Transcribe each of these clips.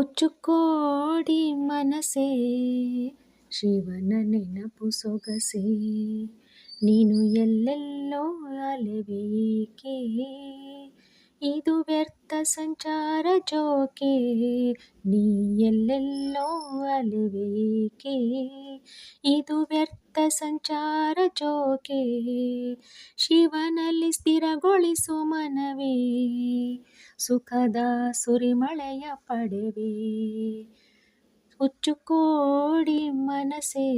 ಹುಚ್ಚುಕೋಡಿ ಮನಸೇ, ಶಿವನ ನೆನಪು ಸೊಗಸೆ, ನೀನು ಎಲ್ಲೆಲ್ಲೋ ಅಲೆವೇಕೆ ಇದು ವ್ಯರ್ಥ ಸಂಚಾರ ಜೋಕೆ, ನೀ ಎಲ್ಲೆಲ್ಲೋ ಅಲೆಬೇಕೆ, ಇದು ವ್ಯರ್ಥ ಸಂಚಾರ ಜೋಕೆ, ಶಿವನಲ್ಲಿ ಸ್ಥಿರಗೊಳಿಸು ಮನವೇ. ಸುಖದ ಸುರಿಮಳೆಯ ಪಡೆವೆ. ಹುಚ್ಚುಕೋಡಿ ಮನಸೇ,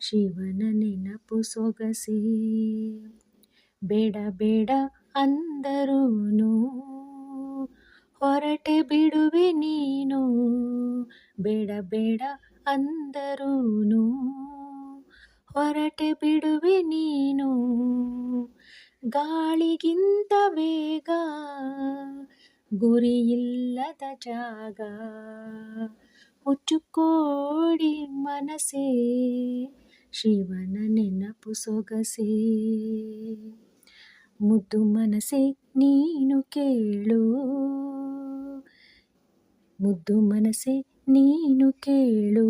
ಶಿವನ ನೆನಪು ಸೊಗಸಿ. ಬೇಡ ಬೇಡ ಅಂದರೂನು, ಹೊರಟೆ ಬಿಡುವೆ ನೀನು. ಬೇಡ ಬೇಡ ಅಂದರೂನು, ಹೊರಟೆ ಬಿಡುವೆ ನೀನು. ಗಾಳಿಗಿಂತ ವೇಗ ಗುರಿಯಿಲ್ಲದ ಜಾಗ. ಹುಚ್ಚುಕೋಡಿ ಮನಸೇ ಶಿವನ ನೆನಪು ಸೊಗಸೆ. ಮುದ್ದು ಮನಸೆ ನೀನು ಕೇಳು, ಮುದ್ದು ಮನಸೆ ನೀನು ಕೇಳು.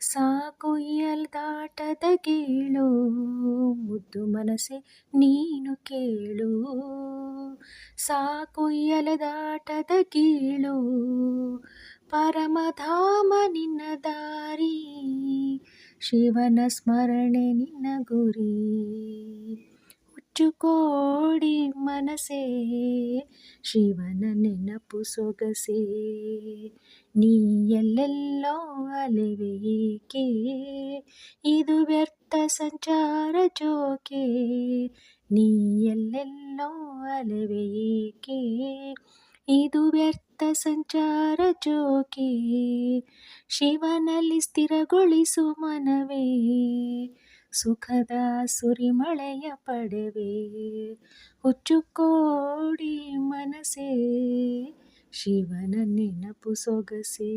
ಸಾಕು ಎಲ್ದಾಟದ ಗೀಳು, ಮುದ್ದು ಮನಸ್ಸೆ ನೀನು ಕೇಳು. ಸಾಕು ಎಲೆದಾಟದ ಗೀಳು, ಪರಮಧಾಮ ನಿನ್ನ ದಾರಿ, ಶಿವನ ಸ್ಮರಣೆ ನಿನ್ನ ಗುರಿ. ಹುಚ್ಚುಕೋಡಿ ಮನಸೇ, ಶಿವನ ನೆನಪು ಸೊಗಸೆ. ನೀ ಎಲ್ಲೆಲ್ಲೋ ಅಲೆವೇಕೆ ಇದು ವ್ಯರ್ಥ ಸಂಚಾರ ಜೋಕೆ. ನೀ ಎಲ್ಲೆಲ್ಲೋ ಅಲೆವೇಕೆ ಇದು ವ್ಯರ್ಥ ಸಂಚಾರ ಜೋಕೆ. ಶಿವನಲ್ಲಿ ಸ್ಥಿರಗೊಳಿಸು ಮನವೇ. ಸುಖದ ಸುರಿಮಳೆಯ ಪಡೆವೆ. ಹುಚ್ಚುಕೋಡಿ ಮನಸೇ ಶಿವನ ನೆನಪು ಸೊಗಸೇ.